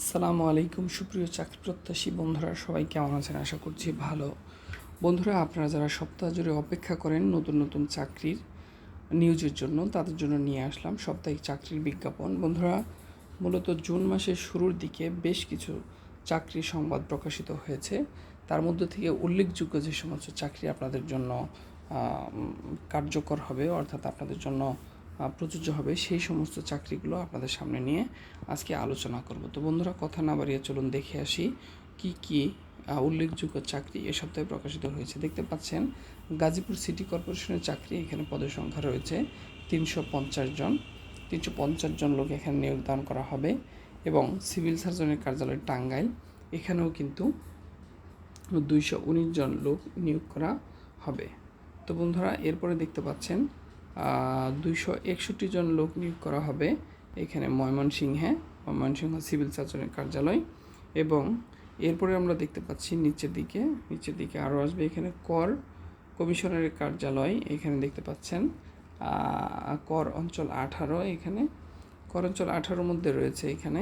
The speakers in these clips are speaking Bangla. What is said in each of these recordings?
আসসালামু আলাইকুম, সুপ্রিয় চাকরি প্রত্যাশী বন্ধুরা, সবাই কেমন আছেন? আশা করছি ভালো। বন্ধুরা, আপনারা যারা সপ্তাহ জুড়ে অপেক্ষা করেন নতুন নতুন চাকরির নিউজের জন্য, তাদের জন্য নিয়ে আসলাম সাপ্তাহিক চাকরির বিজ্ঞাপন। বন্ধুরা, মূলত জুন মাসের শুরুর দিকে বেশ কিছু চাকরি সংবাদ প্রকাশিত হয়েছে। তার মধ্যে থেকে উল্লেখযোগ্য যে সমস্ত চাকরি আপনাদের জন্য কার্যকর হবে, অর্থাৎ আপনাদের জন্য প্রযোজ্য হবে সেই সমস্ত চাকরিগুলো আপনাদের সামনে নিয়ে আজকে আলোচনা করব। তো বন্ধুরা, কথা না বাড়িয়ে চলুন দেখে আসি কি কি উল্লেখযোগ্য চাকরি এ সপ্তাহে প্রকাশিত হয়েছে। দেখতে পাচ্ছেন, গাজীপুর সিটি কর্পোরেশনের চাকরি, এখানে পদের সংখ্যা রয়েছে তিনশো পঞ্চাশ জন। তিনশো পঞ্চাশ জন লোক এখানে নিয়োগদান করা হবে এবং সিভিল সার্জনের কার্যালয় টাঙ্গাইল, এখানেও কিন্তু দুইশো উনিশ জন লোক নিয়োগ করা হবে। তো বন্ধুরা, এরপরে দেখতে পাচ্ছেন দুইশো একষট্টি জন লোক নিয়োগ করা হবে এখানে ময়মনসিংহে। ময়মনসিংহ সিভিল সার্জনের কার্যালয় এবং এরপরে আমরা দেখতে পাচ্ছি নিচের দিকে নিচের দিকে আরও আসবে এখানে কর কমিশনারের কার্যালয়, এখানে দেখতে পাচ্ছেন কর অঞ্চল আঠারো এখানে। কর অঞ্চল আঠারোর মধ্যে রয়েছে এখানে।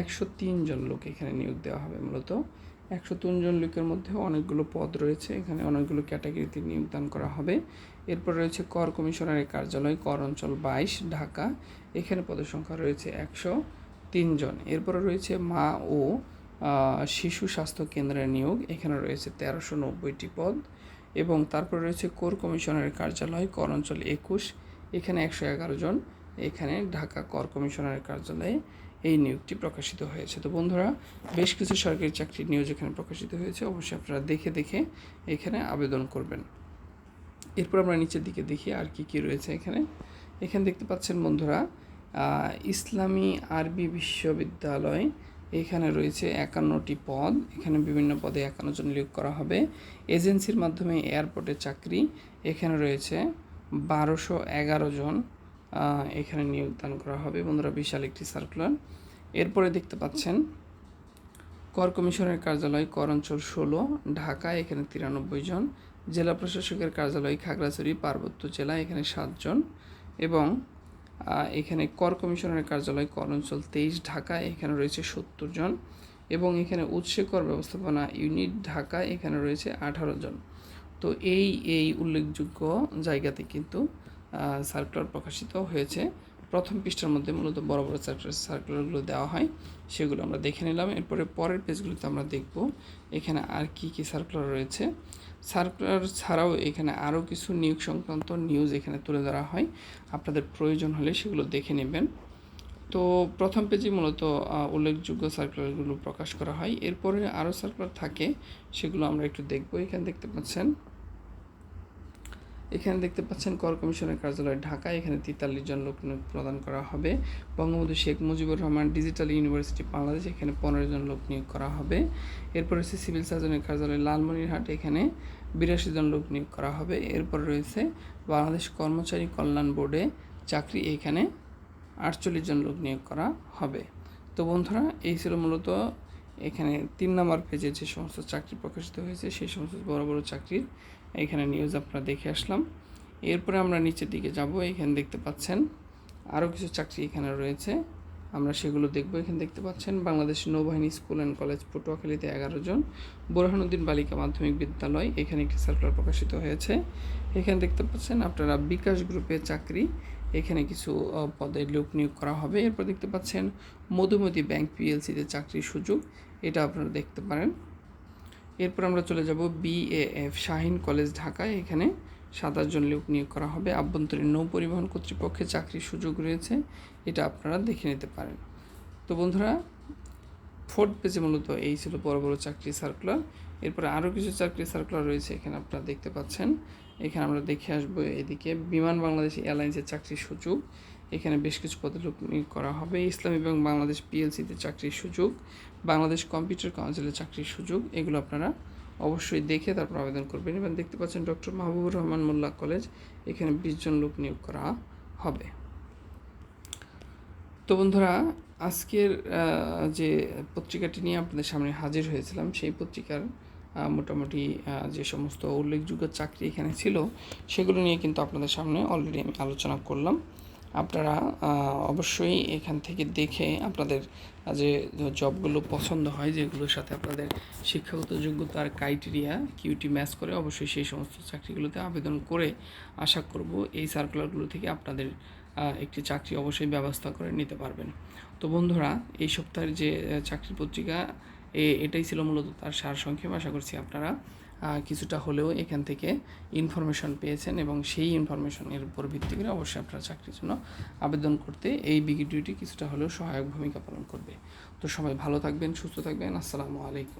একশো জন লোক এখানে নিয়োগ দেওয়া হবে মূলত। একশো জন লোকের মধ্যে অনেকগুলো পদ রয়েছে। এখানে অনেকগুলো ক্যাটাগরিতে নিয়োগদান করা হবে। এরপর রয়েছে কর কমিশনারের কার্যালয়, কর অঞ্চল বাইশ, ঢাকা। এখানে পদের সংখ্যা রয়েছে একশো তিনজন এরপরে রয়েছে মা ও শিশু স্বাস্থ্য কেন্দ্রের নিয়োগ। এখানে রয়েছে তেরোশো নব্বইটি পদ। এবং তারপর রয়েছে কোর কমিশনারের কার্যালয়, কর অঞ্চল একুশ। এখানে একশো এগারো জন। এখানে ঢাকা কর কমিশনারের কার্যালয়ে এই নিয়োগটি প্রকাশিত হয়েছে। তো বন্ধুরা, বেশ কিছু সরকারি চাকরির নিউজ এখানে প্রকাশিত হয়েছে, অবশ্যই আপনারা দেখে দেখে এখানে আবেদন করবেন। এরপর আমরা নিচের দিকে দেখি আর কি কি রয়েছে এখানে। এখানে দেখতে পাচ্ছেন বন্ধুরা ইসলামী আরবি বিশ্ববিদ্যালয়, এখানে রয়েছে একান্নটি পদ। এখানে বিভিন্ন পদে একান্ন জন নিয়োগ করা হবে। এজেন্সির মাধ্যমে এয়ারপোর্টে চাকরি। এখানে রয়েছে বারোশো এগারো জন এখানে নিয়োগদান করা হবে। বন্ধুরা, বিশাল একটি সার্কুলার এরপরে দেখতে পাচ্ছেন, কর কমিশনের কার্যালয় কর অঞ্চল ষোলো, ঢাকা, এখানে তিরানব্বই জন। জেলা প্রশাসকের কার্যালয় খাগড়াছড়ি, পার্বত্য জেলা, এখানে সাতজন এবং এখানে কর কমিশনের কার্যালয় কর অঞ্চল তেইশ, ঢাকা, এখানে রয়েছে সত্তর জন। এবং এখানে উৎসে কর ব্যবস্থাপনা ইউনিট, ঢাকা, এখানে রয়েছে আঠারো জন। তো এই এই উল্লেখযোগ্য জায়গাতে কিন্তু সার্কুলার প্রকাশিত হয়েছে। প্রথম পৃষ্ঠার মধ্যে মূলত বড় বড় সার্কুলার সার্কুলারগুলো দেওয়া হয়, সেগুলো আমরা দেখে নিলাম। এরপরে পরের পেজগুলোতে আমরা দেখব এখানে আর কি কি সার্কুলার রয়েছে। সার্কুলার ছাড়াও এখানে আরও কিছু নিয়োগ সংক্রান্ত নিউজ এখানে তুলে ধরা হয়। আপনাদের প্রয়োজন হলে সেগুলো দেখে নেবেন। তো প্রথম পেজে মূলত উল্লেখযোগ্য সার্কুলারগুলো প্রকাশ করা হয়। এরপরে আরও সার্কুলার থাকে, সেগুলো আমরা একটু দেখব। এখানে দেখতে পাচ্ছেন এখানে দেখতে পাচ্ছেন কর কমিশনের কার্যালয় ঢাকা এখানে তেতাল্লিশ জন লোক নিয়োগ প্রদান করা হবে। বঙ্গবন্ধু শেখ মুজিবুর রহমান ডিজিটাল ইউনিভার্সিটি বাংলাদেশ, এখানে পনেরো জন লোক নিয়োগ করা হবে। এরপর রয়েছে সিভিল সার্জনের কার্যালয় লালমনিরহাট, এখানে বিরাশি জন লোক নিয়োগ করা হবে। এরপর রয়েছে বাংলাদেশ কর্মচারী কল্যাণ বোর্ডে চাকরি, এখানে আটচল্লিশ জন লোক নিয়োগ করা হবে। তো বন্ধুরা, এই ছিল মূলত এখানে তিন নম্বর পেজে যে সমস্ত চাকরি প্রকাশিত হয়েছে, সেই সমস্ত বড় বড় চাকরির এখানে নিউজ আপনারা দেখে আসলাম। এরপরে আমরা নিচের দিকে যাব, এখানে দেখতে পাচ্ছেন আরও কিছু চাকরি এখানে রয়েছে। আমরা সেগুলো দেখব, এখানে দেখতে পাচ্ছেন বাংলাদেশ নৌবাহিনী স্কুল অ্যান্ড কলেজ পটুয়াখালীতে এগারো জন, বোরহানুদ্দিন বালিকা মাধ্যমিক বিদ্যালয়, এখানে একটি সার্কুলার প্রকাশিত হয়েছে। এখানে দেখতে পাচ্ছেন আপনারা বিকাশ গ্রুপে চাকরি, এখানে কিছু পদে লোক নিয়োগ করা হবে। এরপর দেখতে পাচ্ছেন মধুমতি ব্যাংক পিএলসিতে চাকরির সুযোগ, এটা আপনারা দেখতে পারেন। এরপর আমরা চলে যাব বিএএফ শাহিন কলেজ ঢাকায় এখানে সাতাশ জন লোক নিয়োগ করা হবে। আভ্যন্তরীণ নৌ পরিবহন কর্তৃপক্ষে চাকরির সুযোগ রয়েছে। এটা আপনারা দেখে নিতে পারেন। তো বন্ধুরা ফোর্থ পেজে মূলত এই ছিল বড় বড় চাকরি সার্কুলার এরপরে আরও কিছু চাকরি সার্কুলার রয়েছে, এখানে আপনারা দেখতে পাচ্ছেন। এখানে আমরা দেখে আসব এদিকে। বিমান বাংলাদেশ এয়ারলাইন্সের চাকরির সুযোগ। এখানে বেশ কিছু পদে লোক নিয়োগ করা হবে। ইসলাম এবং বাংলাদেশ পিএলসিতে চাকরির সুযোগ, বাংলাদেশ কম্পিউটার কাউন্সিলের চাকরির সুযোগ, এগুলো আপনারা অবশ্যই দেখে তারপর আবেদন করবেন এবং দেখতে পাচ্ছেন ডক্টর মাহবুবুর রহমান মোল্লা কলেজ, এখানে বিশ জন লোক নিয়োগ করা হবে। তো বন্ধুরা, আজকের যে পত্রিকাটি নিয়ে আপনাদের সামনে হাজির হয়েছিলাম, সেই পত্রিকার মোটামুটি যে সমস্ত উল্লেখযোগ্য চাকরি এখানে ছিল, সেগুলো নিয়ে কিন্তু আপনাদের সামনে অলরেডি আমি আলোচনা করলাম। আপনারা অবশ্যই এখান থেকে দেখে আপনাদের যে জবগুলো পছন্দ হয়, যেগুলোর সাথে আপনাদের শিক্ষাগত যোগ্যতার ক্রাইটেরিয়া কিউটি ম্যাচ করে অবশ্যই সেই সমস্ত চাকরিগুলোতে আবেদন করে আশা করব এই সার্কুলারগুলো থেকে আপনাদের একটি চাকরি অবশ্যই ব্যবস্থা করে নিতে পারবেন। তো বন্ধুরা, এই সপ্তাহের যে চাকরি পত্রিকা এটাই ছিল মূলত তার সার সংক্ষেপ আশা করছি আপনারা কিছুটা হলেও এখান থেকে ইনফরমেশন পেয়েছেন এবং সেই ইনফরমেশনের উপর ভিত্তি করে অবশ্যই আপনারা চাকরির জন্য আবেদন করতে এই বিগিডিওটি কিছুটা হলেও সহায়ক ভূমিকা পালন করবে। তো সবাই ভালো থাকবেন, সুস্থ থাকবেন, আসসালামু আলাইকুম।